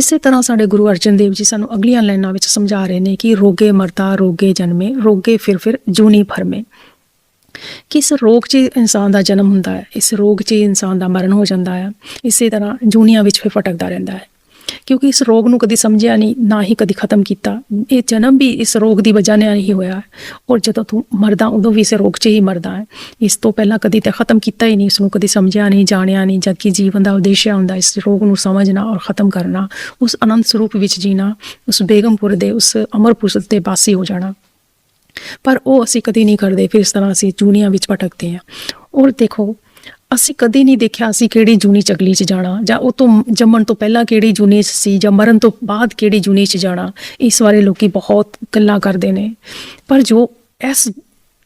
ਇਸੇ ਤਰ੍ਹਾਂ ਸਾਡੇ ਗੁਰੂ ਅਰਜਨ ਦੇਵ ਜੀ ਸਾਨੂੰ ਅਗਲੀਆਂ ਲਾਈਨਾਂ ਵਿੱਚ ਸਮਝਾ ਰਹੇ ਨੇ ਕਿ ਰੋਗੇ ਮਰਦਾ ਰੋਗੇ ਜਨਮੇ, ਰੋਗੇ ਫਿਰ ਫਿਰ ਜੂਨੀ ਭਰਮੇ ਕਿ ਇਸ ਰੋਗ 'ਚ ਇਨਸਾਨ ਦਾ ਜਨਮ ਹੁੰਦਾ ਹੈ? ਇਸ ਰੋਗ 'ਚ ਇਨਸਾਨ ਦਾ ਮਰਨ ਹੋ ਜਾਂਦਾ ਹੈ। ਇਸੇ ਤਰ੍ਹਾਂ ਜੂਨੀਆਂ ਵਿੱਚ ਫਿਰ ਫਟਕਦਾ ਰਹਿੰਦਾ ਹੈ। ਕਿਉਂਕਿ ਇਸ ਰੋਗ ਨੂੰ ਕਦੀ ਸਮਝਿਆ ਨਹੀਂ, ਨਾ ਹੀ ਕਦੀ ਖਤਮ ਕੀਤਾ। ਇਹ ਜਨਮ ਵੀ ਇਸ ਰੋਗ ਦੀ ਵਜ੍ਹਾ ਨਾਲ ਹੀ ਹੋਇਆ ਔਰ ਜਦੋਂ ਤੂੰ ਮਰਦਾ, ਉਦੋਂ ਵੀ ਇਸ ਰੋਗ 'ਚ ਹੀ ਮਰਦਾ ਹੈ। ਇਸ ਤੋਂ ਪਹਿਲਾਂ ਕਦੀ ਤੇ ਖਤਮ ਕੀਤਾ ਹੀ ਨਹੀਂ, ਇਸ ਨੂੰ ਕਦੀ ਸਮਝਿਆ ਨਹੀਂ, ਜਾਣਿਆ ਨਹੀਂ ਜਦਕਿ ਜੀਵਨ ਦਾ ਉਦੇਸ਼ ਹੁੰਦਾ, ਇਸ ਰੋਗ ਨੂੰ ਸਮਝਣਾ ਔਰ ਖਤਮ ਕਰਨਾ, ਉਸ ਅਨੰਦ ਸਰੂਪ ਵਿੱਚ ਜੀਣਾ, ਉਸ ਬੇਗਮਪੁਰ ਦੇ, ਉਸ ਅਮਰਪੁਰ ਦੇ ਵਾਸੀ ਹੋ ਜਾਣਾ। ਪਰ ਉਹ ਅਸੀਂ ਕਦੀ ਨਹੀਂ ਕਰਦੇ, ਫਿਰ ਇਸ ਤਰ੍ਹਾਂ ਅਸੀਂ ਜੂਨੀਆਂ ਵਿੱਚ ਭਟਕਦੇ ਹਾਂ। ਔਰ ਦੇਖੋ ਅਸੀਂ ਕਦੇ ਨਹੀਂ ਦੇਖਿਆ ਅਸੀਂ ਕਿਹੜੀ ਜੂਨੀ ਚਗਲੀ 'ਚ ਜਾਣਾ ਜਾਂ ਉਹ ਤੋਂ ਜੰਮਣ ਤੋਂ ਪਹਿਲਾਂ ਕਿਹੜੀ ਜੂਨੀ 'ਚ ਸੀ ਜਾਂ ਮਰਨ ਤੋਂ ਬਾਅਦ ਕਿਹੜੀ ਜੂਨੀ 'ਚ ਜਾਣਾ ਇਸ ਬਾਰੇ ਲੋਕੀ ਬਹੁਤ ਗੱਲਾਂ ਕਰਦੇ ਨੇ। ਪਰ ਜੋ ਇਸ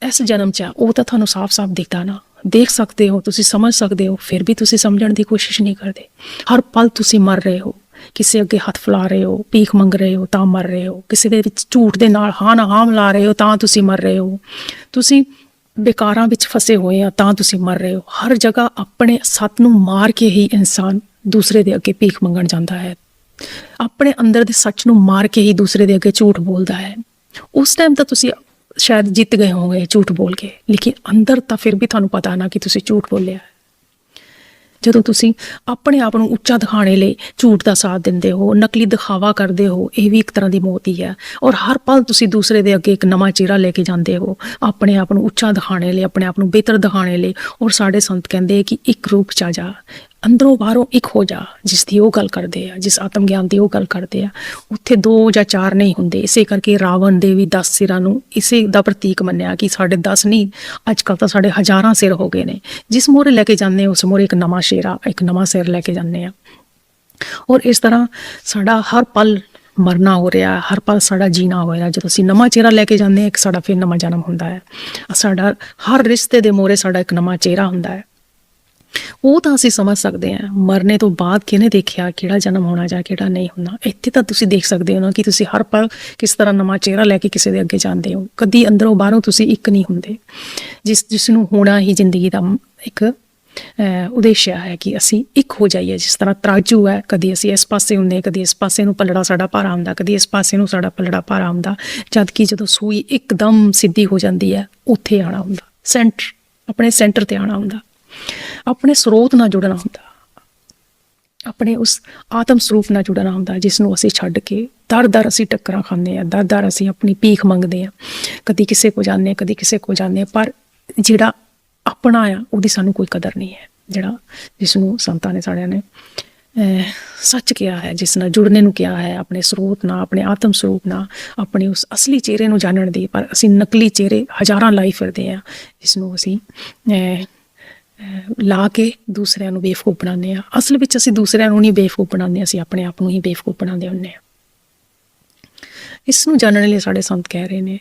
ਇਸ ਜਨਮ 'ਚ ਆ, ਉਹ ਤਾਂ ਤੁਹਾਨੂੰ ਸਾਫ਼-ਸਾਫ਼ ਦਿਖਦਾ ਨਾ। ਦੇਖ ਸਕਦੇ ਹੋ ਤੁਸੀਂ ਸਮਝ ਸਕਦੇ ਹੋ ਫਿਰ ਵੀ ਤੁਸੀਂ ਸਮਝਣ ਦੀ ਕੋਸ਼ਿਸ਼ ਨਹੀਂ ਕਰਦੇ। ਹਰ ਪਲ ਤੁਸੀਂ ਮਰ ਰਹੇ ਹੋ ਕਿਸੇ ਅੱਗੇ ਹੱਥ ਫੈਲਾ ਰਹੇ ਹੋ ਭੀਖ ਮੰਗ ਰਹੇ ਹੋ ਤਾਂ ਮਰ ਰਹੇ ਹੋ। ਕਿਸੇ ਦੇ ਵਿੱਚ ਝੂਠ ਦੇ ਨਾਲ ਹਾਂ ਨਾ ਹਾਂ ਮਿਲਾ ਰਹੇ ਹੋ ਤਾਂ ਤੁਸੀਂ ਮਰ ਰਹੇ ਹੋ। ਤੁਸੀਂ ਬੇਕਾਰਾਂ ਵਿੱਚ ਫਸੇ ਹੋਏ ਆ, ਤਾਂ ਤੁਸੀਂ ਮਰ ਰਹੇ ਹੋ। ਹਰ ਜਗ੍ਹਾ ਆਪਣੇ ਸੱਤ ਨੂੰ ਮਾਰ ਕੇ ਹੀ ਇਨਸਾਨ ਦੂਸਰੇ ਦੇ ਅੱਗੇ ਭੀਖ ਮੰਗਣ ਜਾਂਦਾ ਹੈ। ਆਪਣੇ ਅੰਦਰ ਦੇ ਸੱਚ ਨੂੰ ਮਾਰ ਕੇ ਹੀ ਦੂਸਰੇ ਦੇ ਅੱਗੇ ਝੂਠ ਬੋਲਦਾ ਹੈ। ਉਸ ਟਾਈਮ ਤਾਂ ਤੁਸੀਂ ਸ਼ਾਇਦ ਜਿੱਤ ਗਏ ਹੋਵੋਗੇ ਝੂਠ ਬੋਲ ਕੇ, ਲੇਕਿਨ ਅੰਦਰ ਤਾਂ ਫਿਰ ਵੀ ਤੁਹਾਨੂੰ ਪਤਾ ਨਾ ਕਿ ਤੁਸੀਂ ਝੂਠ ਬੋਲਿਆ ਹੈ। ਜਦੋਂ ਤੁਸੀਂ ਆਪਣੇ ਆਪ ਨੂੰ ਉੱਚਾ ਦਿਖਾਣੇ ਲਈ ਝੂਠ ਦਾ ਸਾਥ ਦਿੰਦੇ ਹੋ, ਨਕਲੀ ਦਿਖਾਵਾ ਕਰਦੇ ਹੋ, ਇਹ ਵੀ ਇੱਕ ਤਰ੍ਹਾਂ ਦੀ ਮੌਤ ਹੀ ਹੈ। ਔਰ ਹਰ ਪਲ ਤੁਸੀਂ ਦੂਸਰੇ ਦੇ ਅੱਗੇ ਇੱਕ ਨਵਾਂ ਚਿਹਰਾ ਲੈ ਕੇ ਜਾਂਦੇ ਹੋ, ਆਪਣੇ ਆਪ ਨੂੰ ਉੱਚਾ ਦਿਖਾਣੇ ਲਈ, ਆਪਣੇ ਆਪ ਨੂੰ ਬਿਹਤਰ ਦਿਖਾਣੇ ਲਈ। ਔਰ ਸਾਡੇ ਸੰਤ ਕਹਿੰਦੇ ਕਿ ਇੱਕ ਰੂਪ ਚ ਜਾ ਅੰਦਰੋਂ ਬਾਹਰੋਂ ਇੱਕ ਹੋ ਜਾ, ਜਿਸ ਦੀ ਉਹ ਗੱਲ ਕਰਦੇ ਆ, ਜਿਸ ਆਤਮ ਗਿਆਨ ਦੀ ਉਹ ਗੱਲ ਕਰਦੇ ਆ, ਉੱਥੇ ਦੋ ਜਾਂ ਚਾਰ ਨਹੀਂ ਹੁੰਦੇ। ਇਸੇ ਕਰਕੇ ਰਾਵਣ ਦੇ ਵੀ 10 ਸਿਰਾਂ ਨੂੰ ਇਸੇ ਦਾ ਪ੍ਰਤੀਕ ਮੰਨਿਆ ਕਿ ਸਾਡੇ 10 ਨਹੀਂ ਅੱਜ ਕੱਲ ਤਾਂ ਸਾਡੇ ਹਜ਼ਾਰਾਂ ਸਿਰ ਹੋ ਗਏ ਨੇ। ਜਿਸ ਮੋਰੇ ਲੈ ਕੇ ਜਾਂਦੇ ਉਸ ਮੋਰੇ ਇੱਕ ਨਵਾਂ ਸ਼ੇਰਾ, ਇੱਕ ਨਵਾਂ ਸਿਰ ਲੈ ਕੇ ਜਾਂਦੇ ਆ। ਔਰ ਇਸ ਤਰ੍ਹਾਂ ਸਾਡਾ ਹਰ ਪਲ ਮਰਨਾ ਹੋ ਰਿਹਾ, ਹਰ ਪਲ ਸਾਡਾ ਜੀਣਾ ਹੋ ਰਿਹਾ। ਜਦੋਂ ਅਸੀਂ ਨਵਾਂ ਚਿਹਰਾ ਲੈ ਕੇ ਜਾਂਦੇ ਹਾਂ ਇੱਕ ਸਾਡਾ ਫਿਰ ਨਵਾਂ ਜਨਮ ਹੁੰਦਾ ਹੈ। ਸਾਡਾ ਹਰ ਰਿਸ਼ਤੇ ਦੇ ਮੋਰੇ ਸਾਡਾ ਇੱਕ ਨਵਾਂ ਚਿਹਰਾ ਹੁੰਦਾ ਹੈ। ਉਹ ਤਾਂ ਅਸੀਂ ਸਮਝ ਸਕਦੇ ਹਾਂ। ਮਰਨੇ ਤੋਂ ਬਾਅਦ ਕਿਹਨੇ ਦੇਖਿਆ ਕਿਹੜਾ ਜਨਮ ਹੋਣਾ ਜਾਂ ਕਿਹੜਾ ਨਹੀਂ ਹੋਣਾ। ਇੱਥੇ ਤਾਂ ਤੁਸੀਂ ਦੇਖ ਸਕਦੇ ਹੋ ਨਾ ਕਿ ਤੁਸੀਂ ਹਰ ਪਲ ਕਿਸ ਤਰ੍ਹਾਂ ਨਵਾਂ ਚਿਹਰਾ ਲੈ ਕੇ ਕਿਸੇ ਦੇ ਅੱਗੇ ਜਾਂਦੇ ਹੋ। ਕਦੀ ਅੰਦਰੋਂ ਬਾਹਰੋਂ ਤੁਸੀਂ ਇੱਕ ਨਹੀਂ ਹੁੰਦੇ। ਜਿਸ ਜਿਸ ਨੂੰ ਹੋਣਾ ਹੀ ਜ਼ਿੰਦਗੀ ਦਾ ਇੱਕ ਉਦੇਸ਼ ਹੈ ਕਿ ਅਸੀਂ ਇੱਕ ਹੋ ਜਾਈਏ। ਜਿਸ ਤਰ੍ਹਾਂ ਤਰਾਜੂ ਹੈ, ਕਦੀ ਅਸੀਂ ਇਸ ਪਾਸੇ ਹੁੰਦੇ, ਕਦੀ ਇਸ ਪਾਸੇ ਨੂੰ ਪਲੜਾ ਸਾਡਾ ਭਾਰਾ ਆਉਂਦਾ ਕਦੀ ਇਸ ਪਾਸੇ ਨੂੰ ਸਾਡਾ ਪਲੜਾ ਭਾਰਾ ਆਉਂਦਾ ਜਦ ਕਿ ਜਦੋਂ ਸੂਈ ਇੱਕਦਮ ਸਿੱਧੀ ਹੋ ਜਾਂਦੀ ਹੈ, ਉੱਥੇ ਆਣਾ ਹੁੰਦਾ। ਸੈਂਟਰ ਆਪਣੇ ਸੈਂਟਰ ਤੇ ਆਣਾ ਹੁੰਦਾ। ਆਪਣੇ ਸਰੋਤ ਨਾਲ ਜੁੜਨਾ ਹੁੰਦਾ। ਆਪਣੇ ਉਸ ਆਤਮ ਸਰੂਪ ਨਾਲ ਜੁੜਨਾ ਹੁੰਦਾ ਜਿਸ ਨੂੰ ਅਸੀਂ ਛੱਡ ਕੇ ਦਰ-ਦਰ ਅਸੀਂ ਟੱਕਰਾਂ ਖਾਂਦੇ ਆ ਦਰ-ਦਰ ਅਸੀਂ ਆਪਣੀ ਭੀਖ ਮੰਗਦੇ ਆ ਕਦੀ ਕਿਸੇ ਕੋ ਜਾਂਦੇ ਹਾਂ, ਕਦੀ ਕਿਸੇ ਕੋ ਜਾਂਦੇ ਹਾਂ, ਪਰ ਜਿਹੜਾ ਆਪਣਾ ਆ ਉਹਦੀ ਸਾਨੂੰ ਕੋਈ ਕਦਰ ਨਹੀਂ ਹੈ। ਜਿਹੜਾ ਜਿਸ ਨੂੰ ਸੰਤਾਂ ਨੇ ਸਾੜਿਆਂ ਨੇ ਸੱਚ ਕਿਹਾ ਹੈ ਜਿਸ ਨਾਲ ਜੁੜਨੇ ਨੂੰ ਕਿਹਾ ਹੈ ਆਪਣੇ ਸਰੋਤ ਨਾਲ ਆਪਣੇ ਆਤਮ ਸਰੂਪ ਨਾਲ ਆਪਣੇ ਉਸ ਅਸਲੀ ਚਿਹਰੇ ਨੂੰ ਜਾਣਨ ਦੀ ਪਰ ਅਸੀਂ ਨਕਲੀ ਚਿਹਰੇ ਹਜ਼ਾਰਾਂ ਲਾਈ ਫਿਰਦੇ ਆ ਜਿਸ ਨੂੰ ਅਸੀਂ ਲਾ ਕੇ ਦੂਸਰਿਆਂ ਨੂੰ ਬੇਵਕੂਫ ਬਣਾਉਂਦੇ ਆ ਅਸਲ ਵਿੱਚ ਅਸੀਂ ਦੂਸਰਿਆਂ ਨੂੰ ਨਹੀਂ ਬੇਵਕੂਫ ਬਣਾਉਂਦੇ, ਅਸੀਂ ਆਪਣੇ ਆਪ ਨੂੰ ਹੀ ਬੇਵਕੂਫ ਬਣਾਉਂਦੇ ਹੁੰਦੇ ਆ ਇਸ ਨੂੰ ਜਾਣਨ ਲਈ ਸਾਡੇ ਸੰਤ ਕਹਿ ਰਹੇ ਨੇ